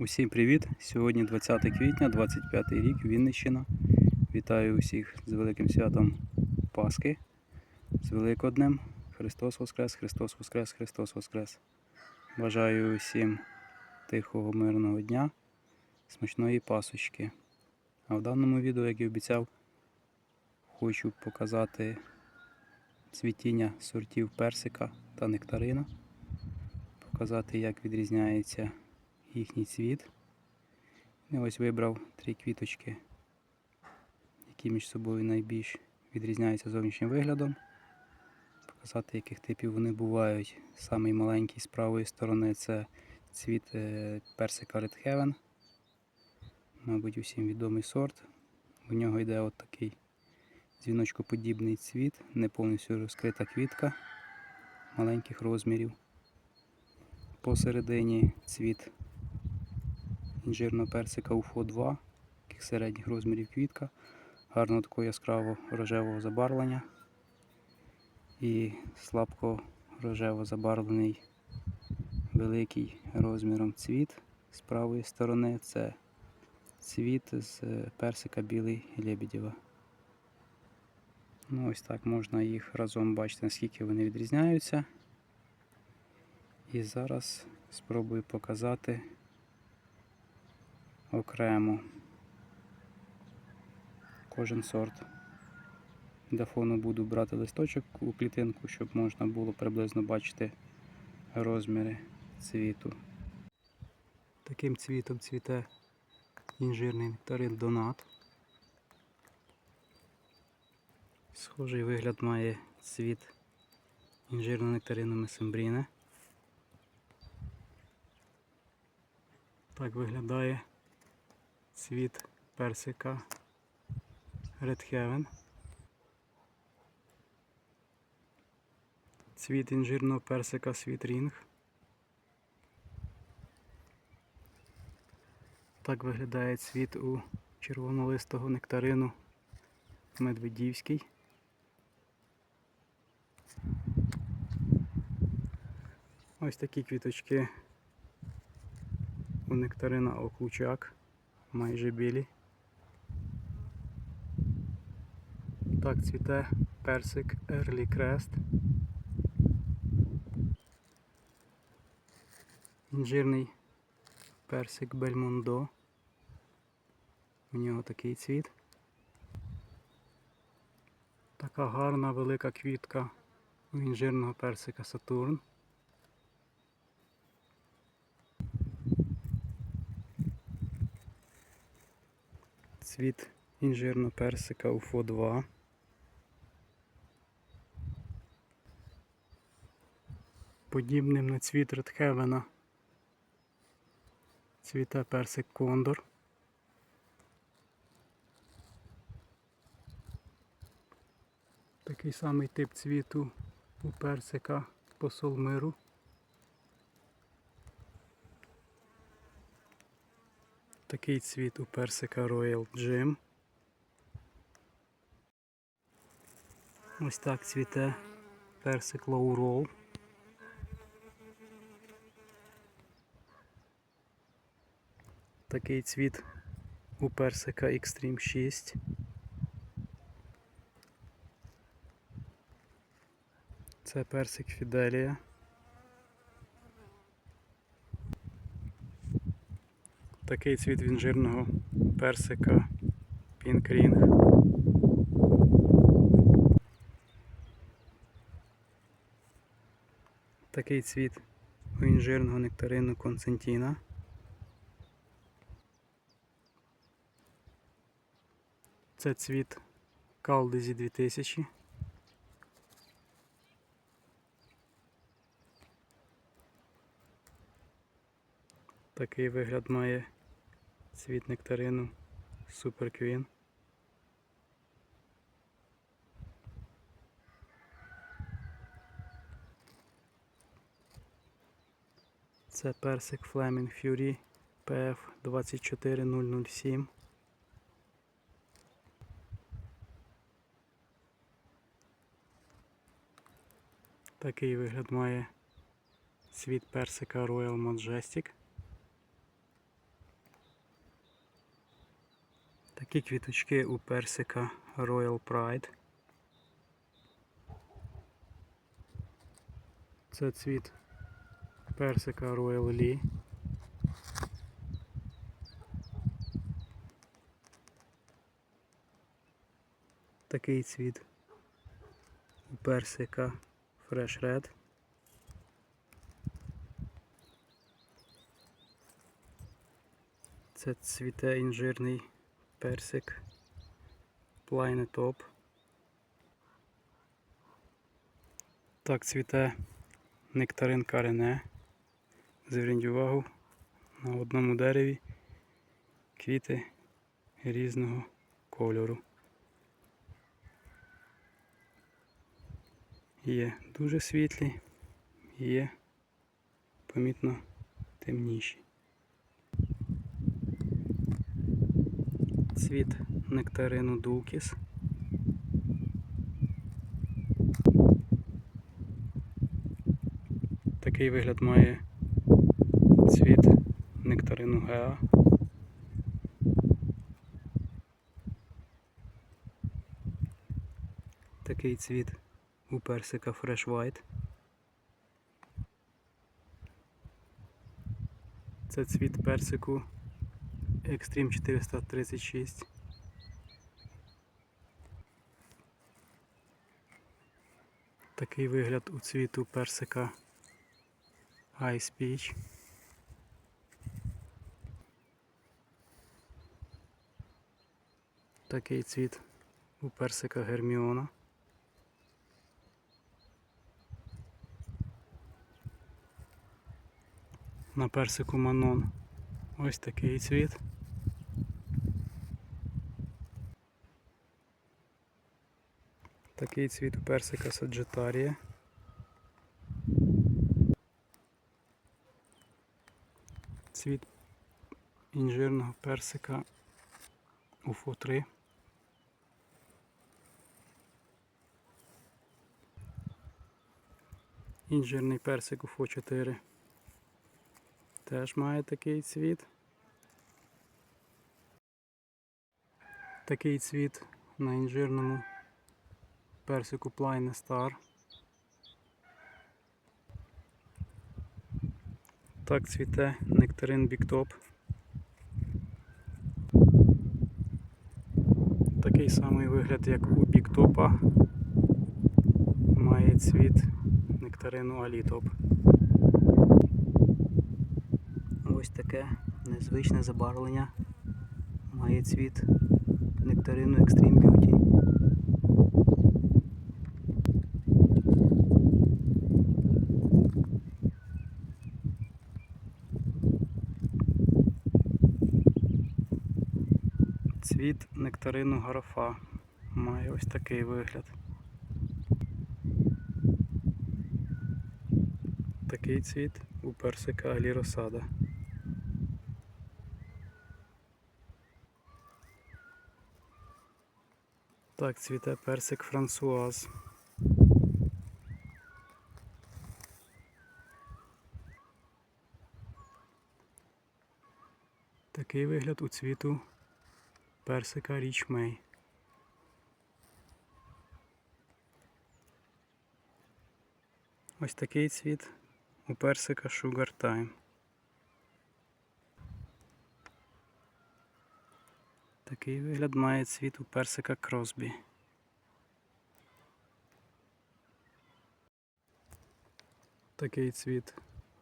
Усім привіт! Сьогодні 20 квітня, 25 рік, Вінниччина. Вітаю усіх з великим святом Пасхи, з Великоднем. Христос Воскрес, Христос Воскрес, Христос Воскрес. Бажаю усім тихого, мирного дня, смачної пасочки. А в даному відео, як і обіцяв, хочу показати цвітіння сортів персика та нектарина. Показати, як відрізняється їхній цвіт. Я ось вибрав три квіточки, які між собою найбільш відрізняються зовнішнім виглядом. Показати, яких типів вони бувають. Самий маленький з правої сторони це цвіт е, персика Red Heaven. Мабуть, усім відомий сорт. У нього йде от такий дзвіночкоподібний цвіт, не повністю розкрита квітка маленьких розмірів. Посередині цвіт інжирного персика UFO 2, таких середніх розмірів квітка, гарно такого яскраво рожевого забарвлення і слабко рожево забарвлений великий розміром цвіт з правої сторони це цвіт з персика білий Лебедєва. Ну, ось так можна їх разом бачити, наскільки вони відрізняються. І зараз спробую показати окремо кожен сорт. Для фону буду брати листочок у клітинку, щоб можна було приблизно бачити розміри цвіту. Таким цвітом цвіте інжирний нектарин донат. Схожий вигляд має цвіт інжирного нектарину месембріне. Так виглядає цвіт персика Red Heaven. Цвіт інжирного персика Sweet Ring. Так виглядає цвіт у червонолистого нектарину Медведівський. Ось такі квіточки у нектарина окучак, майже білі. Так цвіте персик Early Crest. Інжирний персик Бельмондо. У нього такий цвіт. Така гарна велика квітка у інжирного персика Сатурн. Цвіт інжирного персика УФО 2. Подібним на цвіт Редхевена цвіте персик Кондор. Такий самий тип цвіту у персика посол миру. Такий цвіт у персика Royal Jim. Ось так цвіте персик Low Roll. Такий цвіт у персика Extreme 6. Це персик Фіделія. Такий цвіт інжирного персика Ring. Такий цвіт інжирного нектарину Константіна. Це цвіт Калдезі 2000. Такий вигляд має цвіт нектарину Super Queen. Це персик Flaming Fury PF 24007. Такий вигляд має цвіт персика Royal Majestic. Такі квіточки у персика Royal Pride. Це цвіт персика Royal Lee. Такий цвіт у персика Fresh Red. Це цвіте інжирний персик Plaine Top. Так цвіте нектарин карене. Зверніть увагу на одному дереві квіти різного кольору. Є дуже світлі, є помітно темніші. Цвіт нектарину Дулкіс. Такий вигляд має цвіт нектарину Геа. Такий цвіт у персика Fresh White. Це цвіт персику Extreme 436. Такий вигляд у цвіту персика Ice Peach. Такий цвіт у персика Герміона. На персику Манон ось такий цвіт. Такий цвіт у персика Саджетарія. Цвіт інжирного персика Уфо 3. Інжирний персик Уфо 4. Теж має такий цвіт. Такий цвіт на інжирному персику Plaine Star. Так цвіте нектарин Top. Такий самий вигляд, як у Top. Має цвіт нектарину Алітоп. Ось таке незвичне забарвлення. Має цвіт нектарину Extreme Beauty. Цвіт нектарину графа має ось такий вигляд. Такий цвіт у персика аліросада. Так цвіте персик Франсуаз. Такий вигляд у цвіту персика Річ Мей. Ось такий цвіт у персика Sugar Time. Такий вигляд має цвіт у персика Кросбі. Такий цвіт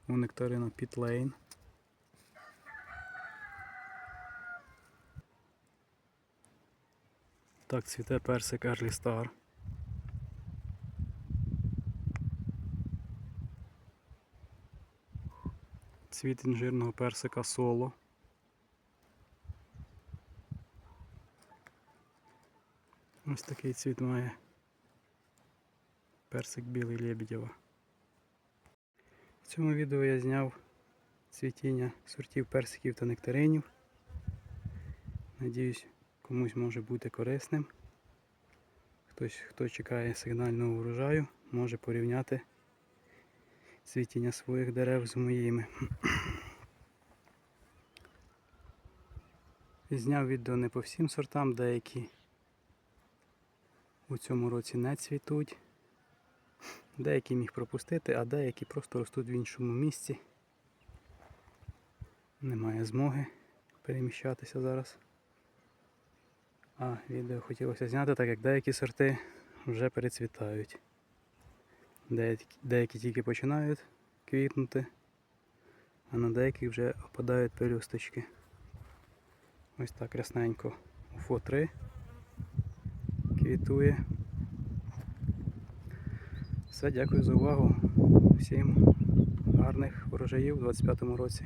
у нектарина Пітлейн. Так цвіте персик Early Star. Цвіт інжирного персика соло. Ось такий цвіт має персик білий Лебедєва. В цьому відео я зняв цвітіння сортів персиків та нектаринів. Надіюсь, комусь може бути корисним. Хтось, хто чекає сигнального врожаю, може порівняти цвітіння своїх дерев з моїми. Зняв відео не по всім сортам, деякі у цьому році не цвітуть. Деякі міг пропустити, а деякі просто ростуть в іншому місці. Немає змоги переміщатися зараз. А відео хотілося зняти, так як деякі сорти вже перецвітають. Деякі, деякі тільки починають квітнути, а на деяких вже опадають пелюсточки. Ось так рясненько. Уфо 3 квітує. Все, дякую за увагу. Всім гарних врожаїв у 25-му році.